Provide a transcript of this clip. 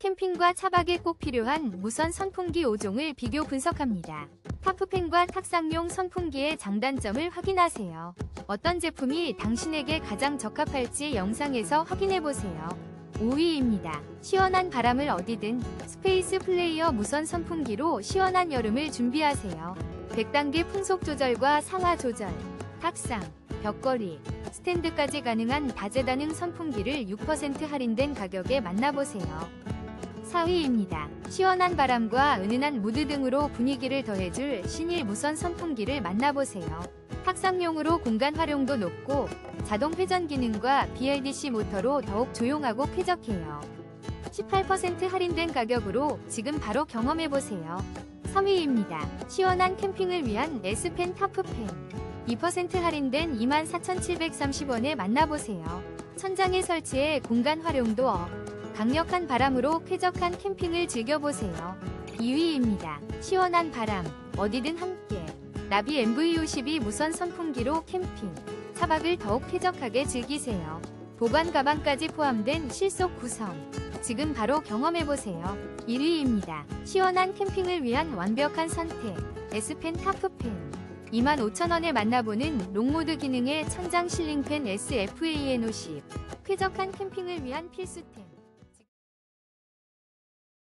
캠핑과 차박에 꼭 필요한 무선 선풍기 5종을 비교 분석합니다. 타프팬과 탁상용 선풍기의 장단점을 확인하세요. 어떤 제품이 당신에게 가장 적합할지 영상에서 확인해보세요. 5위입니다. 시원한 바람을 어디든 스페이스 플레이어 무선 선풍기로 시원한 여름을 준비하세요. 100단계 풍속 조절과 상하 조절, 탁상, 벽걸이, 스탠드까지 가능한 다재다능 선풍기를 6% 할인된 가격에 만나보세요. 4위입니다. 시원한 바람과 은은한 무드 등으로 분위기를 더해줄 신일 무선 선풍기를 만나보세요. 탁상용으로 공간 활용도 높고 자동 회전 기능과 BLDC 모터로 더욱 조용하고 쾌적해요. 18% 할인된 가격으로 지금 바로 경험해보세요. 3위입니다. 시원한 캠핑을 위한 S펜 타프펜. 2% 할인된 24,730원에 만나보세요. 천장에 설치해 공간 활용도 업. 강력한 바람으로 쾌적한 캠핑을 즐겨보세요. 2위입니다. 시원한 바람, 어디든 함께. 나비 MV52 무선 선풍기로 캠핑, 차박을 더욱 쾌적하게 즐기세요. 보관 가방까지 포함된 실속 구성. 지금 바로 경험해보세요. 1위입니다. 시원한 캠핑을 위한 완벽한 선택. S펜 타프펜. 25,000원에 만나보는 롱모드 기능의 천장 실링팬 SFAN50. 쾌적한 캠핑을 위한 필수템.